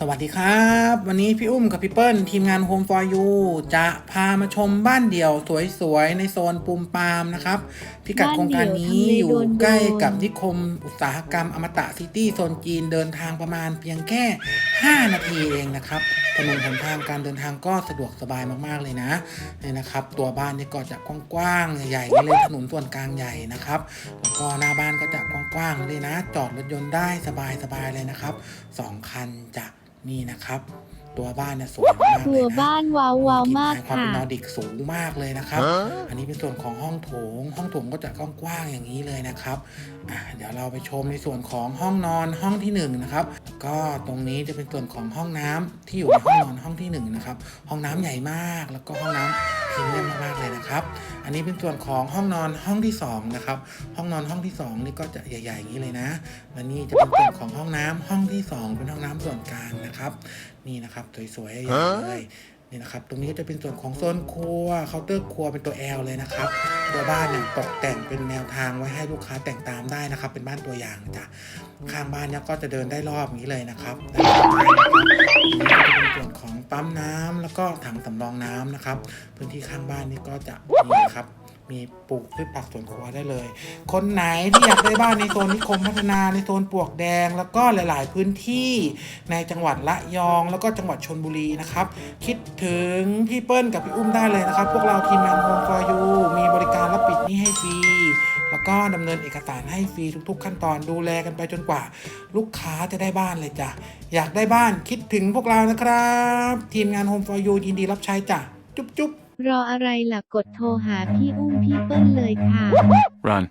สวัสดีครับ วันนี้พี่อุ้มกับพี่เปิ้ลทีมงาน Home for You จะพามาชมบ้านเดี่ยวสวยๆ ในโซนปูมปามนะครับ พิกัดโครงการนี้อยู่ใกล้กับนิคมอุตสาหกรรมอมตะซิตี้โซนจีนเดินทางประมาณเพียงแค่ 5 นาทีเองนะครับถนนหนทางการเดินทางก็สะดวกสบายมากๆเลยนะเนี่ยนะครับ ตัวบ้านนี่ก็จะกว้างๆใหญ่ๆเลยถนนส่วนกลางใหญ่นะครับแล้วก็หน้าบ้านก็จะกว้างๆเลยนะ จอดรถยนต์ได้สบายๆเลยนะครับสองคันจะนี่นะครับ ตัวบ้านเนี่ยสวยมากคเลรัยวนะบ้านว้าวว้าวมากความค่ะ เป็นนอร์ดิกสูงมากเลยนะครับ อันนี้เป็นส่วนของห้องโถง ห้องโถงก็จะกว้างๆอย่างนี้เลยนะครับอะเดี๋ยวเราไปชมในส่วนของห้องนอนห้องที่หนึ่งนะครับแล้วก็ตรงนี้จะเป็นส่วนของห้องน้ำที่อยู่ในห้องนอนห้องที่หนึ่งนะครับ ห้องน้ำใหญ่มาก แล้วก็ห้องน้ำ พรีเมียมมากๆเลยนะครับ อันนี้เป็นส่วนของห้องนอนห้องที่สองนะครับ ห้องนอนห้องที่สองนี่ก็จะใหญ่ๆอย่างนี้เลยนะและนี่จะเป็นส่วนของห้องน้ำห้องที่สองเป็นห้องน้ำส่วนกลางนะครับ นี่นะครับสวยๆใหญ่เลยนี่นะครับ ตรงนี้ก็จะเป็นส่วนของโซนครัวเคาน์เตอร์ครัวเป็นตัว L เลยนะครับ ตัวบ้านเนี่ยตกแต่งเป็นแนวทางไว้ให้ลูกค้าแต่งตามได้นะครับ เป็นบ้านตัวอย่างจ้ะ ข้างบ้านเนี่ยก็จะเดินได้รอบนี้เลยนะครับ ปั๊มน้ำแล้วก็ถังสำรองน้ำนะครับ พื้นที่ข้างบ้านนี่ก็จะมีนะครับ มีปลูกพืชผักสวนครัวได้เลย คนไหนที่อยากได้บ้านในโซนนิคมพัฒนาในโซนปลวกแดง แล้วก็หลาย ๆ พื้นที่ในจังหวัดละยอง แล้วก็จังหวัดชนบุรีนะครับ คิดถึงพี่เปิ้ลกับพี่อุ้มได้เลยนะครับ พวกเราทีมงาน Home for You มีบริการรับปิดหนี้ให้ฟรี แล้วก็ดำเนินเอกสารให้ฟรีทุก ๆ ขั้นตอนดูแลกันไปจนกว่า ลูกค้าจะได้บ้านเลยจ้ะ อยากได้บ้านคิดถึงพวกเรานะครับ ทีมงาน Home for You ยินดีรับใช้จ้ะ จุ๊บๆรออะไรล่ะกดโทรหาพี่อุ้มพี่เปิ้ลเลยค่ะ Run.